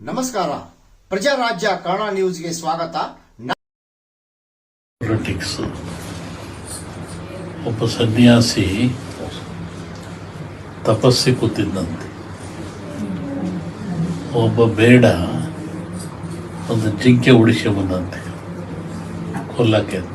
ನಮಸ್ಕಾರ ಪ್ರಜಾರಾಜ್ಯ ಕನ್ನಡ ನ್ಯೂಸ್ಗೆ ಸ್ವಾಗತ ನಾ- ಪೊಲಿಟಿಕ್ಸ್ ಒಬ್ಬ ಸನ್ಯಾಸಿ ತಪಸ್ಸಿ ಕೂತಿದ್ದಂತೆ ಒಬ್ಬ ಬೇಡ ಒಂದು ಜಿಂಕೆ ಉಡಿಸಿ ಬಂದಂತೆ ಕೊಲ್ಲಕ್ಕೆ ಅಂತ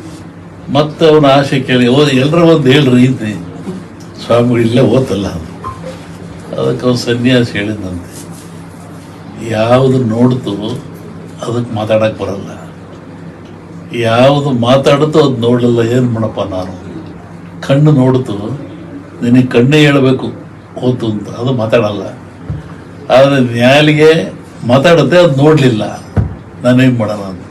ಮತ್ತೆ ಅವನ ಆಸೆ ಕೇಳಿ ಓ ಎಲ್ಲರ ಒಂದು ಹೇಳ್ರಿ ಇದ್ದೆ ಸ್ವಾಮಿಗಳು ಇಲ್ಲೇ ಓತಲ್ಲ ಅದಕ್ಕೆ ಅವನು ಸನ್ಯಾಸ ಹೇಳಿದಂತೆ ಯಾವುದು ನೋಡ್ತು ಅದಕ್ಕೆ ಮಾತಾಡಕ್ಕೆ ಬರಲ್ಲ. ಯಾವುದು ಮಾತಾಡುತ್ತೋ ಅದು ನೋಡಲಿಲ್ಲ, ಏನು ಮಾಡಪ್ಪ ನಾನು? ಕಣ್ಣು ನೋಡ್ತು ನಿನಗೆ ಕಣ್ಣೇ ಹೇಳಬೇಕು ಓತು ಅಂತ. ಅದು ಮಾತಾಡಲ್ಲ. ಆದರೆ ನ್ಯಾಯಾಲಿಗೆ ಮಾತಾಡುತ್ತೆ ಅದು ನೋಡಲಿಲ್ಲ. ನಾನೇನು ಮಾಡೋಣ ಅಂತ.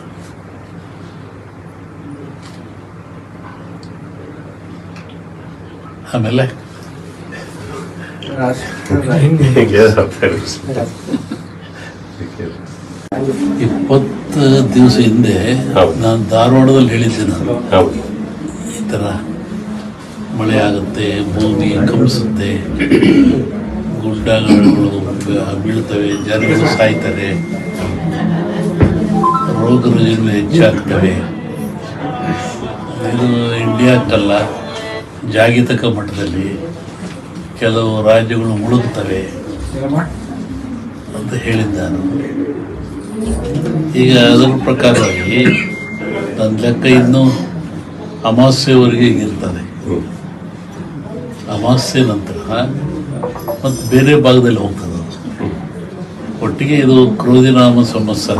ಆಮೇಲೆ ಇಪ್ಪತ್ತು ದಿವಸ ಹಿಂದೆ. ನಾನು ಧಾರವಾಡದಲ್ಲಿ ಹೇಳಿದ್ದೆ ನಾನು. ಈ ಥರ ಮಳೆ ಆಗುತ್ತೆ ಭೂಮಿ ಕಂಪಿಸುತ್ತೆ ಗುಡ್ಡಗಳು ಬೀಳ್ತವೆ ಜನಗಳು ಸಾಯ್ತಾರೆ ರೋಗ ರುಜಿನಗಳು ಹೆಚ್ಚಾಗ್ತವೆ. ಇದು ಇಂಡಿಯಾಕ್ಕಲ್ಲ ಜಾಗತಿಕ ಮಟ್ಟದಲ್ಲಿ ಕೆಲವು ರಾಜ್ಯಗಳು ಮುಳುಗುತ್ತವೆ ಅಂತ ಹೇಳಿದ್ದ ನಾನು. ಈಗ ಅದರ ಪ್ರಕಾರವಾಗಿ ನನ್ನ ಲೆಕ್ಕ ಇನ್ನೂ ಅಮಾವಾಸ್ಯೆವರೆಗೆ ಇರ್ತದೆ. ಹ್ಮ್. ಅಮಾವಾಸ್ಯೆ ನಂತರ ಮತ್ತು ಬೇರೆ ಭಾಗದಲ್ಲಿ ಹೋಗ್ತದೆ ಒಟ್ಟಿಗೆ ಇದು ಕ್ರೋಧಿನಾಮ ಸಂವತ್ಸರ.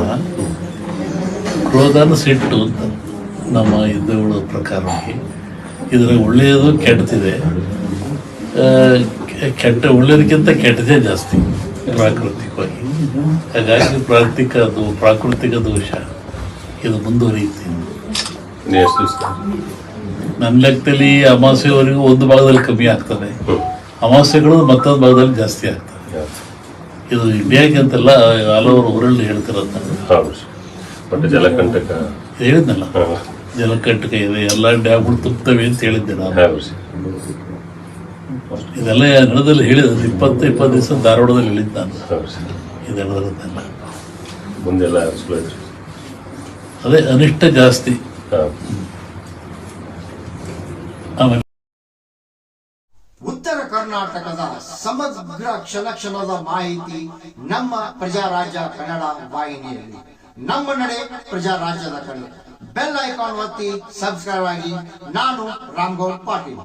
ಕ್ರೋಧನ ಸಿಟ್ಟು ಅಂತ ನಮ್ಮ ಹಿಂದೂಗಳ ಪ್ರಕಾರವಾಗಿ ಇದರ ಒಳ್ಳೆಯದು ಕೆಟ್ಟದಿದೆ. ಕೆಟ್ಟ ಒಳ್ಳೆಯದಕ್ಕಿಂತ ಕೆಟ್ಟದೇ ಜಾಸ್ತಿ ಪ್ರಾಕೃತಿಕವಾಗಿ. ಹಾಗಾಗಿ ಪ್ರಾಕೃತಿಕ ಅದು ಪ್ರಾಕೃತಿಕ ದೋಷ. ಇದು ಮುಂದುವರಿಯುತ್ತೆ. ನನ್ನ ಲೆಕ್ಕದಲ್ಲಿ ಅಮಾವಾಸ್ಯವರೆಗೂ ಒಂದು ಭಾಗದಲ್ಲಿ ಕಮ್ಮಿ ಆಗ್ತದೆ. ಅಮಾಸೆಗಳು ಅಮಾವಾಸ್ಯೆಗಳು ಮತ್ತೊಂದು ಭಾಗದಲ್ಲಿ ಜಾಸ್ತಿ ಆಗ್ತದೆ. ಇದು ಇಂಡಿಯಾಗೆ ಅಂತಲ್ಲ ಹಲವರು ಊರಲ್ಲಿ ಹೇಳ್ತಿರೋದು ಹೇಳಿದ್ನಲ್ಲ. ಹಾ. ಜಲಕಂಟಕ ಇದೆ ಎಲ್ಲ ಡ್ಯಾಮ್ಗಳು ತುಂಬುತ್ತವೆ ಅಂತ ಹೇಳಿದ್ದೆ ನಾನು. ಹೌದು ಇದೆಲ್ಲ ನಡೆದಲ್ಲಿ ಹೇಳಿದ ಇಪ್ಪತ್ತು ಇಪ್ಪತ್ತು ದಿವಸ ಧಾರವಾಡದಲ್ಲಿ ಹೇಳಿದ್ದ ನಾನು. ಇದೆಲ್ಲ ಮುಂದೆಲ್ಲ. ಅದೇ ಅನಿಷ್ಟ ಜಾಸ್ತಿ. ಆಮೇಲೆ ಉತ್ತರ ಕರ್ನಾಟಕದ ಸಮಗ್ರ ಕ್ಷಣ ಕ್ಷಣದ ಮಾಹಿತಿ ನಮ್ಮ ಪ್ರಜಾರಾಜ್ಯ ಕನ್ನಡ ವಾಹಿನಿಯಲ್ಲಿ. ನಮ್ಮ ನಡೆ ಪ್ರಜಾರಾಜ್ಯದ ಕಡೆ. ಬೆಲ್ ಐಕಾನ್ ಒತ್ತಿ ಸಬ್ಸ್ಕ್ರೈಬ್ ಆಗಿ ನಾನು ರಾಮ್ಗೌಡ್ ಪಾಟೀಲ್.